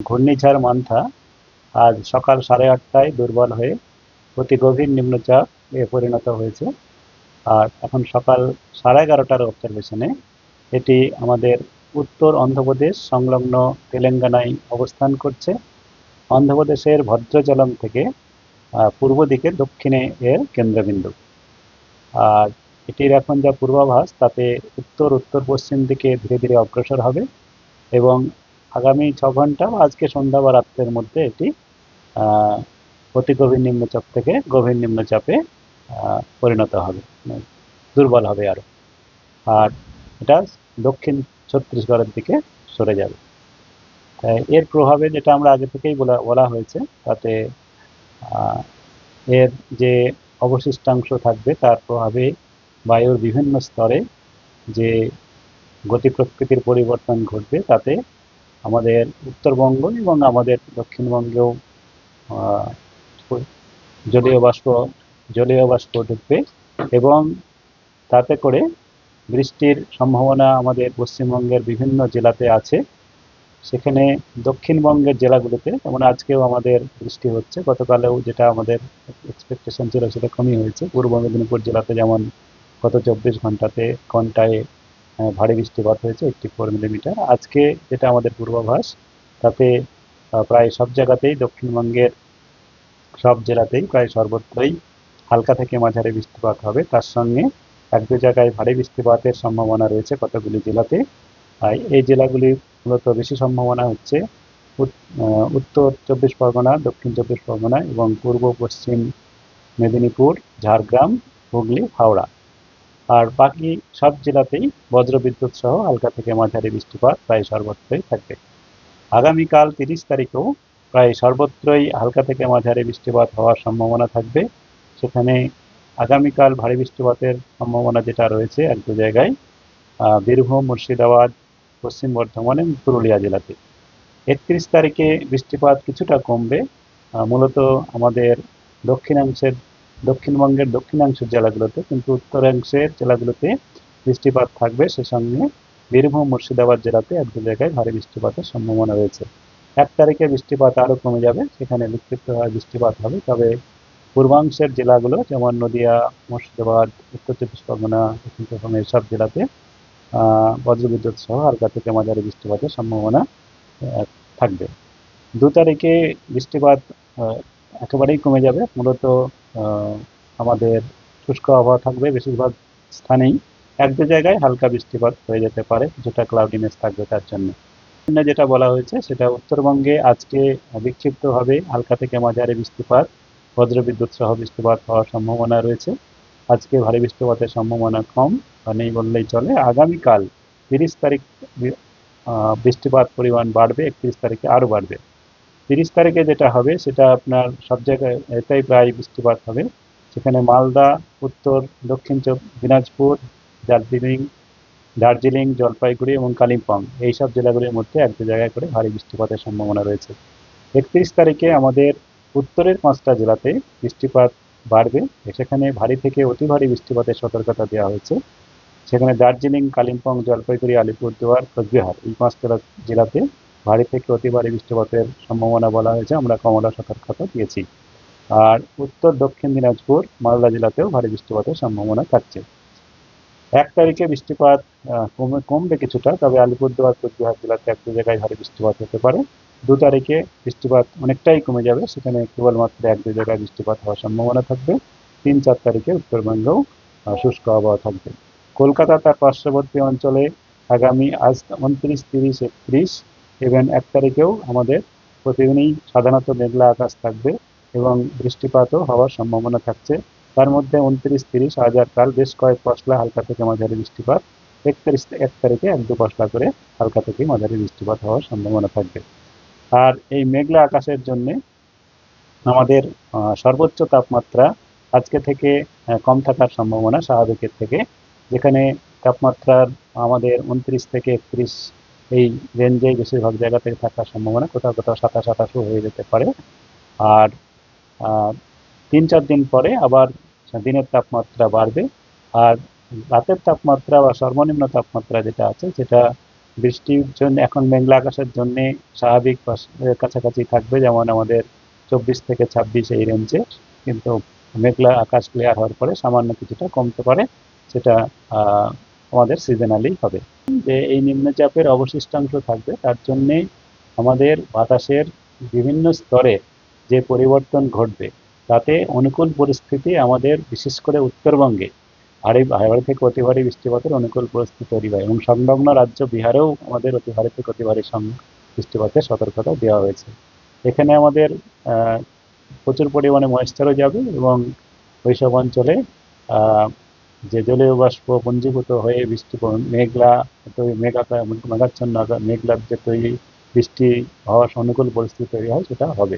ঘূর্ণিঝড় মান্থা আজ সকাল সাড়ে আটটায় দুর্বল হয়ে অতি গভীর নিম্নচাপ এ পরিণত হয়েছে। আর এখন সকাল সাড়ে এগারোটার অবজারভেশনে এটি আমাদের উত্তর অন্ধ্রপ্রদেশ সংলগ্ন তেলেঙ্গানায় অবস্থান করছে। অন্ধ্রপ্রদেশের ভদ্রজলম থেকে পূর্ব দিকে দক্ষিণে এর কেন্দ্রবিন্দু। আর এটির এখন যা পূর্বাভাস, তাতে উত্তর উত্তর পশ্চিম দিকে ধীরে ধীরে অগ্রসর হবে এবং আগামী ছ ঘণ্টা বা আজকে সন্ধ্যা বা রাত্রের মধ্যে এটি অতি গভীর নিম্নচাপ থেকে গভীর নিম্নচাপে পরিণত হবে মানে দুর্বল হবে আরও আর এটা দক্ষিণ ছত্তিশগড়ের দিকে সরে যাবে। এর প্রভাবে যেটা আমরা আগে থেকেই বলা বলা হয়েছে, তাতে এর যে অবশিষ্টাংশ থাকবে তার প্রভাবে বায়ুর বিভিন্ন স্তরে যে গতি প্রকৃতির পরিবর্তন ঘটবে, তাতে আমাদের উত্তরবঙ্গ এবং আমাদের দক্ষিণবঙ্গেও জলীয় বাষ্প জলীয় বাষ্প ঢুকবে এবং তাতে করে বৃষ্টির সম্ভাবনা আমাদের পশ্চিমবঙ্গের বিভিন্ন জেলাতে আছে। সেখানে দক্ষিণবঙ্গের জেলাগুলোতে, যেমন আজকেও আমাদের বৃষ্টি হচ্ছে, গতকালেও যেটা আমাদের এক্সপেকটেশন ছিল সেটা কমই হয়েছে। পূর্ব মেদিনীপুর জেলাতে যেমন গত চব্বিশ ঘন্টাতে ঘন্টায় ভারী বৃষ্টিপাত হয়েছে এইটটি ফোর মিলিমিটার আজকে যেটা আমাদের পূর্বাভাস, তাতে প্রায় সব জায়গাতেই দক্ষিণবঙ্গের সব জেলাতেই প্রায় সর্বত্রই হালকা থেকে মাঝারি বৃষ্টিপাত হবে। তার সঙ্গে এক দু জায়গায় ভারী বৃষ্টিপাতের সম্ভাবনা রয়েছে কতগুলি জেলাতে। এই জেলাগুলি মূলত বেশি সম্ভাবনা হচ্ছে উত্তর চব্বিশ পরগনা, দক্ষিণ চব্বিশ পরগনা এবং পূর্ব পশ্চিম মেদিনীপুর, ঝাড়গ্রাম, হুগলি, হাওড়া। আর বাকি সব জেলাতেই বজ্রবিদ্যুৎ সহ হালকা থেকে মাঝারি বৃষ্টিপাত প্রায় সর্বত্রই থাকবে। আগামীকাল তিরিশ তারিখেও প্রায় সর্বত্রই হালকা থেকে মাঝারি বৃষ্টিপাত হওয়ার সম্ভাবনা থাকবে। সেখানে আগামীকাল ভারী বৃষ্টিপাতের সম্ভাবনা যেটা রয়েছে এক দু জায়গায় বীরভূম, মুর্শিদাবাদ, পশ্চিম বর্ধমান এবং পুরুলিয়া জেলাতে। একত্রিশ তারিখে বৃষ্টিপাত কিছুটা কমবে। মূলত আমাদের দক্ষিণাংশের দক্ষিণবঙ্গের দক্ষিণাংশের জেলাগুলোতে, কিন্তু উত্তরাংশের জেলাগুলোতে বৃষ্টিপাত থাকবে। সে সঙ্গে বীরভূম, মুর্শিদাবাদ জেলাতে এক দু জায়গায় ভারী বৃষ্টিপাতের সম্ভাবনা রয়েছে। এক তারিখে বৃষ্টিপাত আরও কমে যাবে, সেখানে বিক্ষিপ্তভাবে বৃষ্টিপাত হবে। তবে পূর্বাংশের জেলাগুলো, যেমন নদিয়া, মুর্শিদাবাদ, উত্তর চব্বিশ পরগনা, দক্ষিণ চব্বিশ এইসব জেলাতে বজ্রবিদ্যুৎ সহ হালকা থেকে মাঝারি বৃষ্টিপাতের সম্ভাবনা থাকবে। দু তারিখে বৃষ্টিপাত একেবারেই কমে যাবে। মূলত আমাদের শুষ্ক আবহাওয়া থাকবে, বেশিরভাগ স্থানেই। এক দু জায়গায় হালকা বৃষ্টিপাত হয়ে যেতে পারে, যেটা ক্লাউডিনেস থাকবে তার জন্য। যেটা বলা হয়েছে, সেটা উত্তরবঙ্গে আজকে বিক্ষিপ্তভাবে হালকা থেকে মাঝারি বৃষ্টিপাত, বজ্রবিদ্যুৎ সহ বৃষ্টিপাত হওয়ার সম্ভাবনা রয়েছে। আজকে ভারী বৃষ্টিপাতের সম্ভাবনা কম নেই বললেই চলে। আগামীকাল তিরিশ তারিখ বৃষ্টিপাত পরিমাণ বাড়বে, একত্রিশ তারিখে আরও বাড়বে। তিরিশ তারিখে যেটা হবে, সেটা আপনার সব জায়গায়, এটাই প্রায় বৃষ্টিপাত হবে। সেখানে মালদা, উত্তর, দক্ষিণ দিনাজপুর, দার্জিলিং দার্জিলিং, জলপাইগুড়ি এবং কালিম্পং, এই সব জেলাগুলির মধ্যে এক দু জায়গায় করে ভারী বৃষ্টিপাতের সম্ভাবনা রয়েছে। একত্রিশ তারিখে আমাদের উত্তরের পাঁচটা জেলাতে বৃষ্টিপাত বাড়বে। সেখানে ভারী থেকে অতি ভারী বৃষ্টিপাতের সতর্কতা দেওয়া হয়েছে। সেখানে দার্জিলিং, কালিম্পং, জলপাইগুড়ি, আলিপুরদুয়ার, কোচবিহার এই পাঁচটা জেলাতে ভারী থেকে অতি ভারী বৃষ্টিপাতের সম্ভাবনা বলা হয়েছে, আমরা কমলা সতর্কতা দিয়েছি। আর উত্তর দক্ষিণ দিনাজপুর, মালদা জেলাতেও ভারী বৃষ্টিপাতের সম্ভাবনা থাকছে। এক তারিখে বৃষ্টিপাত কমে কমবে কিছুটা, তবে আলিপুরদুয়ার, কোচবিহার জেলাতে এক দু জায়গায় ভারী বৃষ্টিপাত হতে পারে। দু তারিখে বৃষ্টিপাত অনেকটাই কমে যাবে, সেখানে কেবলমাত্র এক দু জায়গায় বৃষ্টিপাত হওয়ার সম্ভাবনা থাকবে। তিন চার তারিখে উত্তরবঙ্গেও শুষ্ক আবহাওয়া থাকবে। কলকাতা তার পার্শ্ববর্তী অঞ্চলে আগামী আজ উনত্রিশ, তিরিশ, একত্রিশ এবং এক তারিখেও আমাদের প্রতিদিনই সাধারণত মেঘলা আকাশ থাকবে এবং বৃষ্টিপাতও হওয়ার সম্ভাবনা থাকছে। তার মধ্যে উনত্রিশ, তিরিশ আজ আর কাল বেশ কয়েক পশলা হালকা থেকে মাঝারি বৃষ্টিপাত। একত্রিশ, এক তারিখে এক দু পশলা করে হালকা থেকে মাঝারি বৃষ্টিপাত হওয়ার সম্ভাবনা থাকবে। আর এই মেঘলা আকাশের জন্যে আমাদের সর্বোচ্চ তাপমাত্রা আজকে থেকে কম থাকার সম্ভাবনা স্বাভাবিকের থেকে। যেখানে তাপমাত্রার আমাদের উনত্রিশ থেকে একত্রিশ এই রেঞ্জেই বেশিরভাগ জায়গা থেকে থাকার সম্ভাবনা, কোথাও কোথাও সাতাশ আঠাশও হয়ে যেতে পারে। আর তিন চার দিন পরে আবার দিনের তাপমাত্রা বাড়বে। আর রাতের তাপমাত্রা বা সর্বনিম্ন তাপমাত্রা যেটা আছে, সেটা বৃষ্টির জন্য, এখন মেঘলা আকাশের জন্যে স্বাভাবিক কাছাকাছি থাকবে, যেমন আমাদের চব্বিশ থেকে ছাব্বিশ এই রেঞ্জে কিন্তু মেঘলা আকাশ ক্লিয়ার হওয়ার পরে সামান্য কিছুটা কমতে পারে, সেটা আমাদের সিজনালি হবে। যে এই নিম্নচাপের অবশিষ্টাংশ থাকবে, তার জন্যে আমাদের বাতাসের বিভিন্ন স্তরে যে পরিবর্তন ঘটবে, তাতে অনুকূল পরিস্থিতি আমাদের বিশেষ করে উত্তরবঙ্গে, ভারী ভারী থেকে অতি ভারী বৃষ্টিপাতের অনুকূল পরিস্থিতি তৈরি হয় এবং সংলগ্ন রাজ্য বিহারেও আমাদের অতি ভারী থেকে অতি ভারী বৃষ্টিপাতের সতর্কতা দেওয়া হয়েছে। এখানে আমাদের প্রচুর পরিমাণে ময়েশ্চারও যাবে এবং ওইসব অঞ্চলে যে জলীয় বাষ্প পঞ্জীভূত হয়ে বৃষ্টি মেঘলা মেঘাকা মেঘাচ্ছন্ন মেঘলা যে তৈরি, বৃষ্টি হওয়ার অনুকূল পরিস্থিতি তৈরি হয়, সেটা হবে।